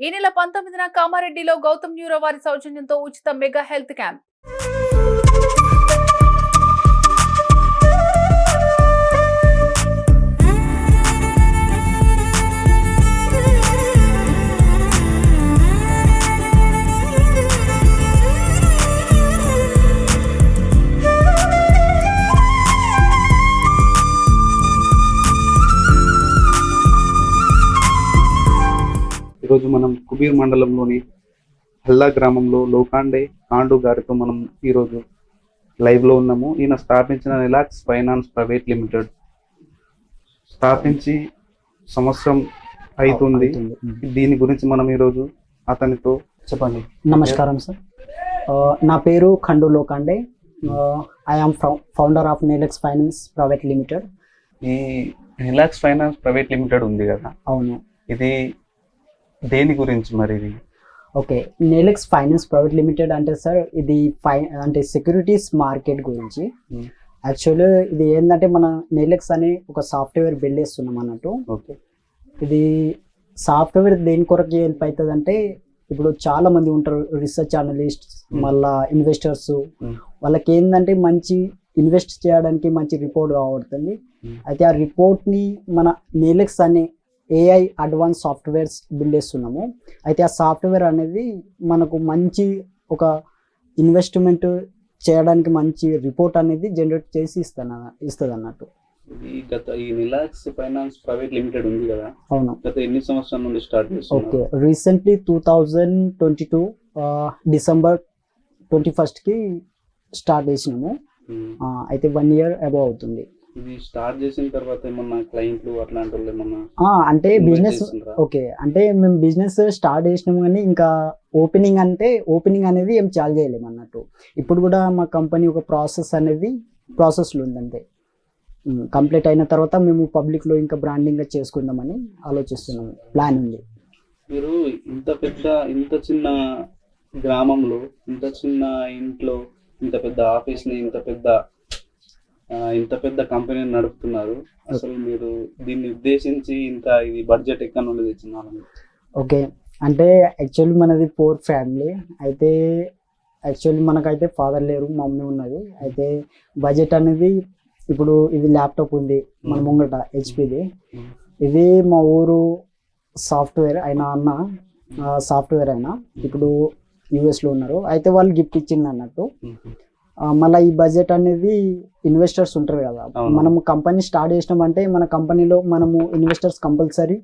ఈ నెల పంతొమ్మిదిన కామారెడ్డిలో గౌతమ్ న్యూరో వారి సౌజన్యంతో ఉచిత మెగా హెల్త్ క్యాంప్. ఈరోజు మనం కుబీర్ మండలంలోని హల్లా గ్రామంలో లోకాండే కాండు గారితో మనం ఈరోజు లైవ్లో ఉన్నాము. ఈయన స్థాపించిన రిలాక్స్ ఫైనాన్స్ ప్రైవేట్ లిమిటెడ్. స్థాపించి సంవత్సరం అవుతుంది దీని గురించి మనం ఈరోజు అతనితో చెప్పండి. నమస్కారం సార్. నా పేరు Khandu Lokhande. I am founder of Nelex finance private limited ఈ రిలాక్స్ ఫైనాన్స్ ప్రైవేట్ లిమిటెడ్ ఉంది కదా? అవును. ఇది దేని గురించి మరి ఇది? Okay Nelex finance private limited అంటే సార్ ఇది ఫై అంటే సెక్యూరిటీస్ మార్కెట్ గురించి. యాక్చువల్లీ ఇది ఏంటంటే మన నేలెక్స్ అనే ఒక సాఫ్ట్వేర్ బిల్డ్ చేస్తున్నాం అన్నట్టు. ఓకే. ఇది సాఫ్ట్వేర్ దేని కొరకు హెల్ప్ అవుతుంది అంటే ఇప్పుడు చాలా మంది ఉంటారు రీసెర్చ్ అనలిస్ట్ మళ్ళా ఇన్వెస్టర్స్. వాళ్ళకి ఏంటంటే మంచి ఇన్వెస్ట్ చేయడానికి మంచి రిపోర్ట్ కావడుతుంది. అయితే ఆ రిపోర్ట్ని మన నేలెక్స్ అనే ఏఐ అడ్వాన్స్ సాఫ్ట్వేర్స్ బిల్డ్ చేస్తున్నాము అయితే ఆ సాఫ్ట్వేర్ అనేది మనకు మంచి ఒక ఇన్వెస్ట్మెంట్ చేయడానికి మంచి రిపోర్ట్ అనేది జనరేట్ చేసి ఇస్తాను ఇస్తుంది అన్నట్టు ఈ గత ఈ రిలాక్స్ ఫైనాన్స్ ప్రైవేట్ లిమిటెడ్ ఉంది కదా? అవును. గత ఎన్ని సంవత్సరాల నుండి start okay. Recently two thousand twenty two December twenty ఫస్ట్కి స్టార్ట్ చేసినాము. అయితే వన్ ఇయర్ అబౌవ్ అవుతుంది. ఇది స్టార్ట్ చేసిన తర్వాత ఏమన్నా క్లయింట్లు అట్లాంటి వాళ్ళు ఏమన్నా అంటే బిజినెస్? ఓకే అంటే మేము బిజినెస్ స్టార్ట్ చేసినాము కానీ ఇంకా ఓపెనింగ్ అంటే ఓపెనింగ్ అనేది ఏం చాలా చేయలేము అన్నట్టు. ఇప్పుడు కూడా మా కంపెనీ ఒక ప్రాసెస్ అనేది ప్రాసెస్లో ఉందంతే. కంప్లీట్ అయిన తర్వాత మేము పబ్లిక్లో ఇంకా బ్రాండింగ్గా చేసుకుందామని ఆలోచిస్తున్నాము ప్లాన్ ఉంది. మీరు ఇంత పెద్ద ఇంత చిన్న గ్రామంలో ఇంత చిన్న ఇంట్లో ఇంత పెద్ద ఆఫీస్ని ఇంత పెద్ద ఇంత పెద్ద కంపెనీని నడుపుతున్నారు. అసలు మీరు దీన్ని ఉద్దేశించి ఇంత ఇది బడ్జెట్ ఎక్కడ నుండి తెచ్చినారు ఓకే. అంటే యాక్చువల్లీ మనది పోర్ ఫ్యామిలీ అయితే యాక్చువల్లీ మనకైతే ఫాదర్ లేరు మమ్మీ ఉన్నది. అయితే బడ్జెట్ అనేది ఇప్పుడు ఇది ల్యాప్టాప్ ఉంది మన ముంగట హెచ్పిది. ఇది మా ఊరు సాఫ్ట్వేర్ ఆయన అన్న సాఫ్ట్వేర్ అయినా ఇప్పుడు యూఎస్లో ఉన్నారు. అయితే వాళ్ళు గిఫ్ట్ ఇచ్చింది అన్నట్టు. మళ్ళీ ఈ బడ్జెట్ అనేది ఇన్వెస్టర్స్ ఉంటారు కదా. మనము కంపెనీ స్టార్ట్ చేసినామంటే మన కంపెనీలో మనము ఇన్వెస్టర్స్ కంపల్సరీ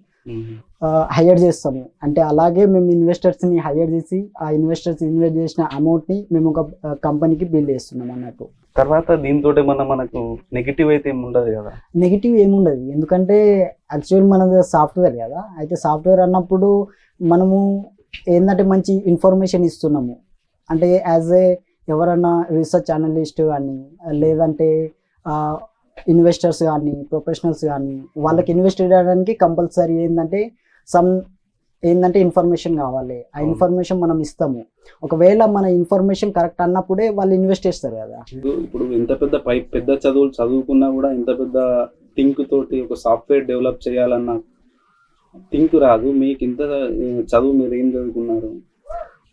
హైర్ చేస్తాము. అంటే అలాగే మేము ఇన్వెస్టర్స్ని హైర్ చేసి ఆ ఇన్వెస్టర్స్ ఇన్వెస్ట్ చేసిన అమౌంట్ని మేము ఒక కంపెనీకి బిల్ చేస్తున్నాం అన్నట్టు. తర్వాత దీంతో మన మనకు నెగిటివ్ అయితే ఉండదు కదా. నెగిటివ్ ఏముండదు ఎందుకంటే యాక్చువల్ మనది సాఫ్ట్వేర్ కదా. అయితే సాఫ్ట్వేర్ అన్నప్పుడు మనము ఏంటంటే మంచి ఇన్ఫర్మేషన్ ఇస్తున్నాము. అంటే యాజ్ ఏ ఎవరన్నా రీసెర్చ్ అనలిస్ట్ కానీ లేదంటే ఇన్వెస్టర్స్ కానీ ప్రొఫెషనల్స్ కానీ వాళ్ళకి ఇన్వెస్ట్ చేయడానికి కంపల్సరీ ఏంటంటే సమ్ ఏంటంటే ఇన్ఫర్మేషన్ కావాలి. ఆ. ఇన్ఫర్మేషన్ మనం ఇస్తాము. ఒకవేళ మన ఇన్ఫర్మేషన్ కరెక్ట్ అన్నప్పుడే వాళ్ళు ఇన్వెస్ట్ చేస్తారు కదా. ఇప్పుడు ఎంత పెద్ద పై పెద్ద చదువులు చదువుకున్నా కూడా ఇంత పెద్ద థింక్ తోటి ఒక సాఫ్ట్వేర్ డెవలప్ చేయాలన్న థింక్ రాదు. మీకు ఇంత చదువు మీరు ఏం చదువుకున్నారు?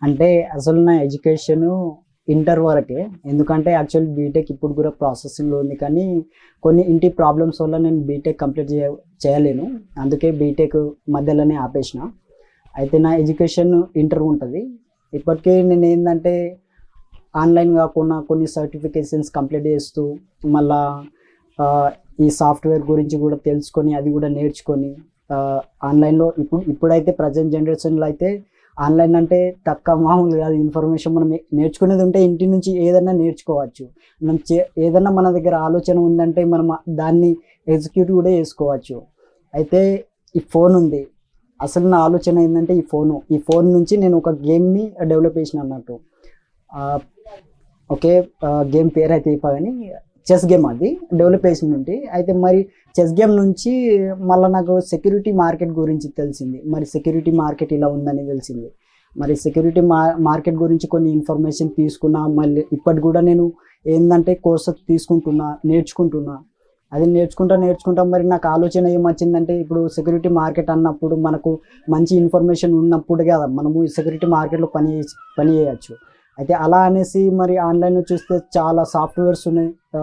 అంటే అసలు నా ఎడ్యుకేషన్ ఇంటర్ వరకే ఎందుకంటే యాక్చువల్ బీటెక్ ఇప్పుడు కూడా ప్రాసెసింగ్లో ఉంది కానీ కొన్ని ఇంటి ప్రాబ్లమ్స్ వల్ల నేను బీటెక్ కంప్లీట్ చేయ చేయలేను. అందుకే బీటెక్ మధ్యలోనే ఆపేసిన. అయితే నా ఎడ్యుకేషన్ ఇంటర్ ఉంటుంది. ఇప్పటికే నేను ఏంటంటే ఆన్లైన్ కాకుండా కొన్ని సర్టిఫికేషన్స్ కంప్లీట్ చేస్తూ మళ్ళా ఈ సాఫ్ట్వేర్ గురించి కూడా తెలుసుకొని అది కూడా నేర్చుకొని ఆన్లైన్లో ఇప్పుడు ఇప్పుడైతే ప్రజెంట్ జనరేషన్లో అయితే ఆన్లైన్ అంటే తక్కువ మామూలు కాదు. ఇన్ఫర్మేషన్ మనం నేర్చుకునేది ఉంటే ఇంటి నుంచి ఏదైనా నేర్చుకోవచ్చు. మనం చే ఏదైనా మన దగ్గర ఆలోచన ఉందంటే మనం దాన్ని ఎగ్జిక్యూట్ కూడా చేసుకోవచ్చు. అయితే ఈ ఫోన్ ఉంది. అసలు నా ఆలోచన ఏంటంటే ఈ ఫోను. ఈ ఫోన్ నుంచి నేను ఒక గేమ్ని డెవలప్ చేసిన అన్నట్టు. ఓకే గేమ్ పేరు అయితే చెప్పగాని చెస్ గేమ్ అది డెవలప్ చేసింది ఉంది అయితే మరి చెస్ గేమ్ నుంచి మళ్ళీ నాకు సెక్యూరిటీ మార్కెట్ గురించి తెలిసింది. మరి సెక్యూరిటీ మార్కెట్ ఇలా ఉందని తెలిసింది. మరి సెక్యూరిటీ మా మార్కెట్ గురించి కొన్ని ఇన్ఫర్మేషన్ తీసుకున్నా మళ్ళీ ఇప్పటి కూడా నేను ఏంటంటే కోర్సెస్ తీసుకుంటున్నా నేర్చుకుంటున్నా. అది నేర్చుకుంటా నేర్చుకుంటా మరి నాకు ఆలోచన ఏమొచ్చిందంటే ఇప్పుడు సెక్యూరిటీ మార్కెట్ అన్నప్పుడు మనకు మంచి ఇన్ఫర్మేషన్ ఉన్నప్పుడు కదా మనము సెక్యూరిటీ మార్కెట్లో పని పని చేయొచ్చు. అయితే అలా అనేసి మరి ఆన్లైన్లో చూస్తే చాలా సాఫ్ట్వేర్స్ ఉన్నాయి. ఆ,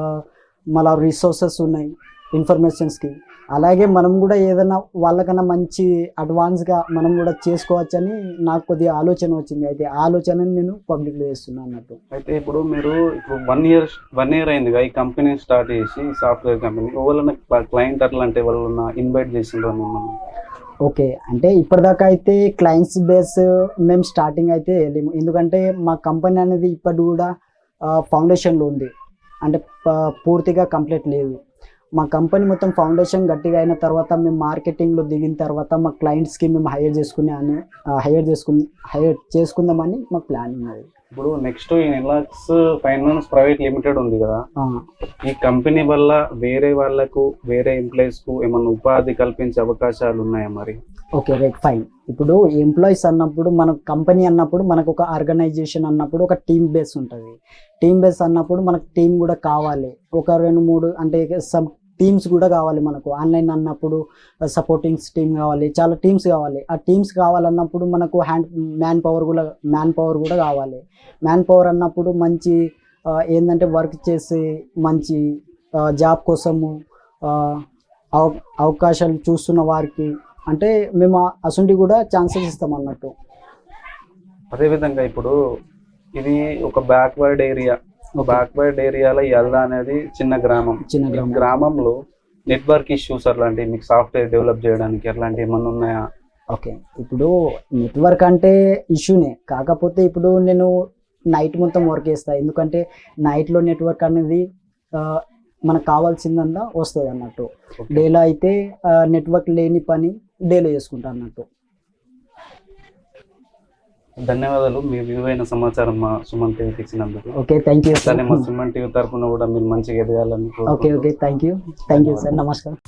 మళ్ళా రిసోర్సెస్ ఉన్నాయి ఇన్ఫర్మేషన్స్కి. అలాగే మనం కూడా ఏదైనా వాళ్ళకన్నా మంచి అడ్వాన్స్గా మనం కూడా చేసుకోవచ్చని నాకు కొద్దిగా ఆలోచన వచ్చింది. అయితే ఆలోచనని నేను పబ్లిక్లో చేస్తున్నాను అన్నట్టు. అయితే ఇప్పుడు మీరు ఇప్పుడు వన్ ఇయర్ వన్ ఇయర్ అయిందిగా ఈ కంపెనీ స్టార్ట్ చేసి సాఫ్ట్వేర్ కంపెనీ ఎవరైనా క్లయింట్ అట్లా అంటే ఇన్వైట్ చేసిండ్రు మిమ్మల్ని? ఓకే. అంటే ఇప్పటిదాకా అయితే క్లయింట్స్ బేస్ మేము స్టార్టింగ్ అయితే వెళ్ళాము. ఎందుకంటే మా కంపెనీ అనేది ఇప్పటి కూడా ఫౌండేషన్లో ఉంది. అంటే ప- పూర్తిగా కంప్లీట్ లేదు. మా కంపెనీ మొత్తం ఫౌండేషన్ గట్టిగా అయిన తర్వాత మేము మార్కెటింగ్లో దిగిన తర్వాత మా క్లయింట్స్కి మేము హైర్ చేసుకునే అని హైర్ చేసుకుని హైర్ చేసుకుందామని మా ప్లాన్ ఉన్నది. ఇప్పుడు నెక్స్ట్ ఈ నెలాక్స్ ఫైనాన్స్ ప్రైవేట్ లిమిటెడ్ ఉంది కదా. ఈ కంపెనీ వల్ల వేరే వాళ్ళకు వేరే ఎంప్లాయీస్కు ఏమన్నా ఉపాధి కల్పించే అవకాశాలు ఉన్నాయా మరి? Okay right fine. ఇప్పుడు ఎంప్లాయీస్ అన్నప్పుడు మన కంపెనీ అన్నప్పుడు మనకు ఒక ఆర్గనైజేషన్ అన్నప్పుడు ఒక టీమ్ బేస్ ఉంటుంది. టీమ్ బేస్ అన్నప్పుడు మనకు టీం కూడా కావాలి. ఒక రెండు మూడు అంటే సమ్ టీమ్స్ కూడా కావాలి మనకు. ఆన్లైన్ అన్నప్పుడు సపోర్టింగ్స్ టీమ్ కావాలి చాలా టీమ్స్ కావాలి. ఆ టీమ్స్ కావాలన్నప్పుడు మనకు హ్యాండ్ మ్యాన్ పవర్ కూడా మ్యాన్ పవర్ కూడా కావాలి. మ్యాన్ పవర్ అన్నప్పుడు మంచి ఏంటంటే వర్క్ చేసి మంచి జాబ్ కోసము అవకాశాలు చూస్తున్న వారికి అంటే మేము అసంటి కూడా ఛాన్సెస్ ఇస్తాం అన్నట్టు. అదేవిధంగా ఇప్పుడు ఇది ఒక బ్యాక్వర్డ్ ఏరియా బ్యాక్వర్డ్ ఏరియాలో ఎల్దా అనేది చిన్న గ్రామం. చిన్న గ్రామం. గ్రామంలో నెట్వర్క్ ఇష్యూస్ అట్లాంటివి మీకు సాఫ్ట్వేర్ డెవలప్ చేయడానికి అట్లాంటివి ఏమన్నా ఉన్నాయా? ఓకే. ఇప్పుడు నెట్వర్క్ అంటే ఇష్యూనే. కాకపోతే ఇప్పుడు నేను నైట్ మొత్తం వర్క్ చేస్తాను ఎందుకంటే నైట్లో నెట్వర్క్ అనేది మనకు కావాల్సిందల్లా వస్తుంది అన్నట్టు డేలో అయితే నెట్వర్క్ లేని పని డేలో చేసుకుంటా అన్నట్టు. ధన్యవాదాలు. మీ విలువైన సమాచారం మా సుమన్ టీవీకి ఇచ్చినందుకు ఓకే థ్యాంక్ యూ అట్లానే మా సుమన్ టీవీ తరఫున కూడా మీరు మంచిగా ఎదగాలని okay okay thank you thank you sir నమస్కారం.